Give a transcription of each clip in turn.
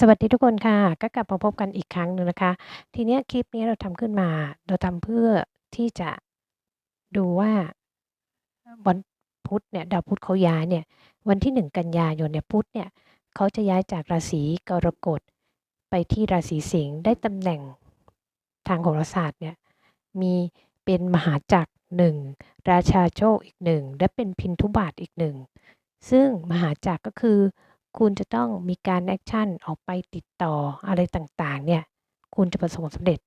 สวัสดีทุกคนค่ะ ก็กลับมาพบกันอีกครั้งหนึ่งนะคะ ทีเนี้ยคลิปนี้เราทำขึ้นมา เราทำเพื่อที่จะดูว่าวันพุธเนี่ยดาวพุธเขาย้ายเนี่ย วันที่1กันยายนเนี่ยพุธเนี่ยเขาจะย้ายจากราศีกรกฎไปที่ราศีสิงห์ได้ตำแหน่งทางโหราศาสตร์เนี่ยมีเป็นมหาจักรหนึ่งราชาโชคอีกหนึ่งและเป็นพินทุบาทอีกหนึ่งซึ่งมหาจักรก็คือ คุณจะต้องมีการแอคชั่นออกไปติดต่ออะไรต่างๆ เนี่ย คุณจะประสบความสำเร็จ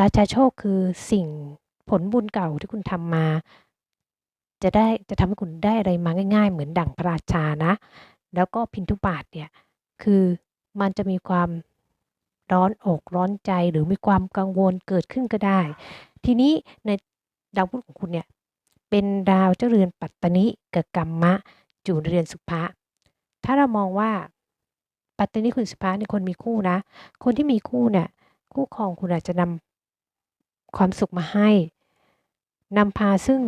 ราชาโชคคือสิ่งผลบุญเก่าที่คุณทำมา จะได้จะทำให้คุณได้อะไรมาง่าย ๆ เหมือนดั่งพระราชานะ แล้วก็พินทุบาทเนี่ย คือมันจะมีความร้อนอกร้อนใจหรือมีความกังวลเกิดขึ้นก็ได้ ทีนี้ในดาวพุธของคุณเนี่ยเป็นดาวเจ้าเรือนปัตตนิกับกรรมะ จูนเรือนสุภะ ถ้าเรามองว่าปัตตานิคุณสุภะในคนมีคู่นะ คนที่มีคู่เนี่ย คู่ครองคุณอาจจะนำความสุขมาให้นำพาซึ่ง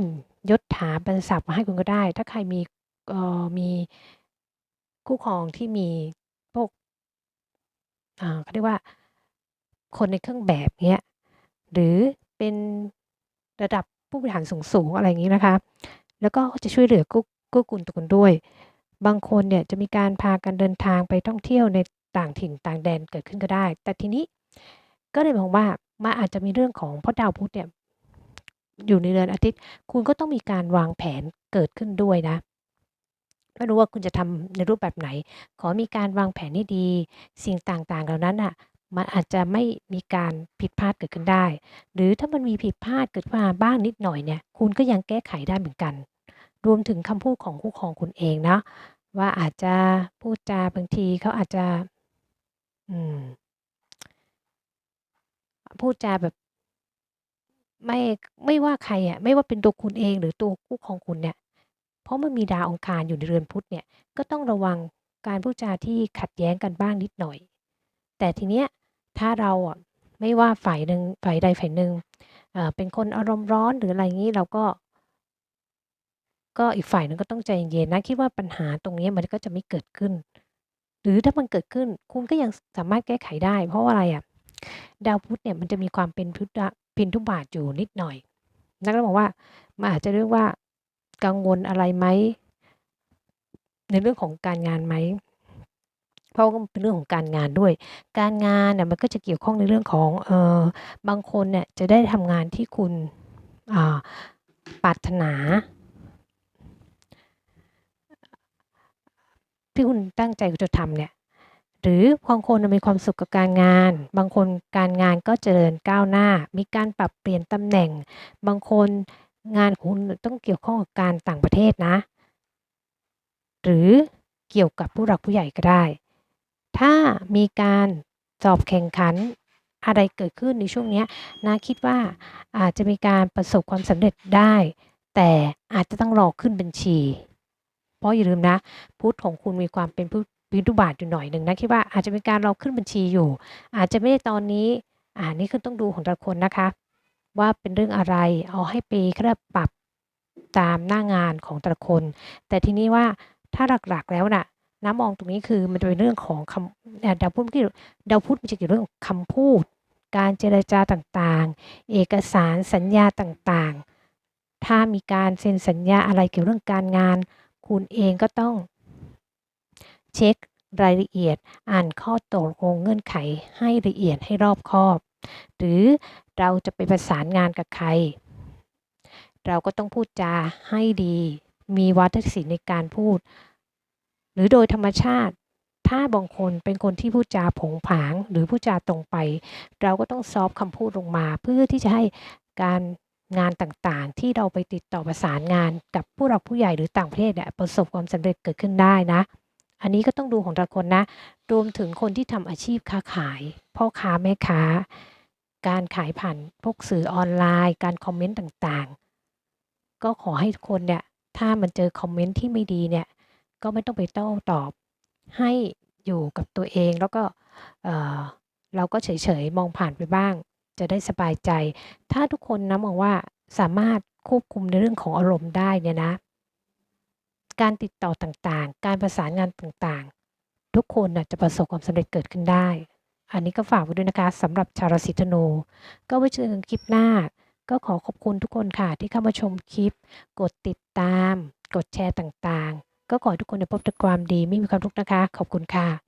ยศถาบรรศักดิ์มาให้คุณก็ได้ ถ้าใครมีเอ่อมีคู่ครองที่มีพวกอ่าเขาเรียกว่าคนในเครื่องแบบเนี้ยหรือเป็นระดับผู้บริหารสูงๆอะไรอย่างนี้นะคะ แล้วก็จะช่วยเหลือกู้กู้กุลตัวคุณด้วย บางคนเนี่ยจะมีการพากันเดินทางไปท่องเที่ยวในต่างถิ่นต่างแดนเกิดขึ้นก็ได้ แต่ทีนี้ก็เลยมองว่ามันอาจจะมีเรื่องของเพราะดาวพุธเนี่ยอยู่ในเรือนอาทิตย์ คุณก็ต้องมีการวางแผนเกิดขึ้นด้วยนะไม่รู้ว่าคุณจะทำในรูปแบบไหน ขอมีการวางแผนให้ดี สิ่งต่างๆ เหล่านั้นอะมันอาจจะไม่มีการผิดพลาดเกิดขึ้นได้ หรือถ้ามันมีผิดพลาดเกิดขึ้นมาบ้างนิดหน่อยเนี่ย คุณก็ยังแก้ไขได้เหมือนกัน รวมถึงคำพูดของคู่ครองคุณเองนะ ว่าอาจจะพูดจาบางทีเขาอาจจะพูดจาแบบ ไม่ไม่ว่าใครอะไม่ว่าเป็นตัวคุณเองหรือตัวคู่ครองคุณเนี่ย เพราะมันมีดาวองคารอยู่ในเรือนพุธเนี่ย ก็ต้องระวังการพูดจาที่ขัดแย้งกันบ้างนิดหน่อย แต่ทีเนี้ยถ้าเราอะไม่ว่าฝ่ายหนึ่งฝ่ายใดฝ่ายหนึ่งเอ่อเป็นคนอารมณ์ร้อนหรืออะไรงี้เราก็ ก็อีกฝ่ายหนึ่งก็ต้องใจเย็นๆนะ คิดว่าปัญหาตรงนี้มันก็จะไม่เกิดขึ้น หรือถ้ามันเกิดขึ้น คุณก็ยังสามารถแก้ไขได้ เพราะว่าอะไรอะดาวพุธเนี่ยมันจะมีความเป็นพุทธพินทุบาทอยู่นิดหน่อย นักก็บอกว่ามันอาจจะเรียกว่ากังวลอะไรไหมในเรื่องของการงานไหมเพราะว่าเป็นเรื่องของการงานด้วย การงานเนี่ยมันก็จะเกี่ยวข้องในเรื่องของเออบางคนเนี่ยจะได้ทำงานที่คุณปรารถนา ที่คุณตั้งใจจะทำเนี่ยหรือบางคนมีความสุขกับการงาน บางคนการงานก็เจริญก้าวหน้า มีการปรับเปลี่ยนตำแหน่ง บางคนงานคุณต้องเกี่ยวข้องกับการต่างประเทศนะ หรือเกี่ยวกับผู้หลักผู้ใหญ่ก็ได้ ถ้ามีการสอบแข่งขันอะไรเกิดขึ้นในช่วงนี้นะคิดว่าอาจจะมีการประสบความสำเร็จได้ แต่อาจจะต้องรอขึ้นบัญชี เพราะอย่าลืมนะ พุทธของคุณมีความเป็นพินทุบาทอยู่หน่อยหนึ่งนะคิดว่าอาจจะมีการเรอขึ้นบัญชีอยู่ อาจจะไม่ได้ตอนนี้อ่านี่คือต้องดูของแต่ละคนนะคะ ว่าเป็นเรื่องอะไรเอาให้ไปแค่ปรับตามหน้างานของแต่ละคน แต่ทีนี้ว่าถ้าหลักๆแล้วน่ะน้ำมองตรงนี้คือมันจะเป็นเรื่องของคำดาวพุธเมื่ดาวพุธมันจะเกี่ยวเรื่องคำพูด การเจรจาต่างๆ เอกสารสัญญาต่างๆ ถ้ามีการเซ็นสัญญาอะไรเกี่ยวเรื่องการงาน คุณเองก็ต้อง เช็ครายละเอียดอ่านข้อตกลงเงื่อนไขให้ละเอียดให้รอบคอบ หรือเราจะไปประสานงานกับใคร เราก็ต้องพูดจาให้ดี มีวัฒนศิลป์ในการพูด หรือโดยธรรมชาติ ถ้าบางคนเป็นคนที่พูดจาผงผาง หรือพูดจาตรงไป เราก็ต้องซอฟคำพูดลงมา เพื่อที่จะให้การ งานต่างๆ ที่เราไปติดต่อประสานงานกับผู้หลักผู้ใหญ่หรือต่างประเทศเนี่ยประสบความสำเร็จเกิดขึ้นได้นะ อันนี้ก็ต้องดูของแต่ละคนนะ รวมถึงคนที่ทำอาชีพค้าขายพ่อค้าแม่ค้า การขายผ่านพวกสื่อออนไลน์ การคอมเมนต์ต่างๆ ก็ขอให้ทุกคนเนี่ยถ้ามันเจอคอมเมนต์ที่ไม่ดีเนี่ยก็ไม่ต้องไปโต้ตอบ ให้อยู่กับตัวเองแล้วก็เเราก็เฉยๆมองผ่านไปบ้าง จะได้สบายใจ ถ้าทุกคนนะมองว่าสามารถควบคุมในเรื่องของอารมณ์ได้เนี่ยนะ การติดต่อต่างๆ การประสานงานต่างๆ ทุกคนน่ะจะประสบความสำเร็จเกิดขึ้นได้ อันนี้ก็ฝากไว้ด้วยนะคะสำหรับชาวราศีธนู ก็ไว้เจอกันคลิปหน้า ก็ขอขอบคุณทุกคนค่ะที่เข้ามาชมคลิป กดติดตาม กดแชร์ต่างๆ ก็ขอให้ทุกคนได้พบแต่ความดีไม่มีความทุกข์นะคะ ขอบคุณค่ะ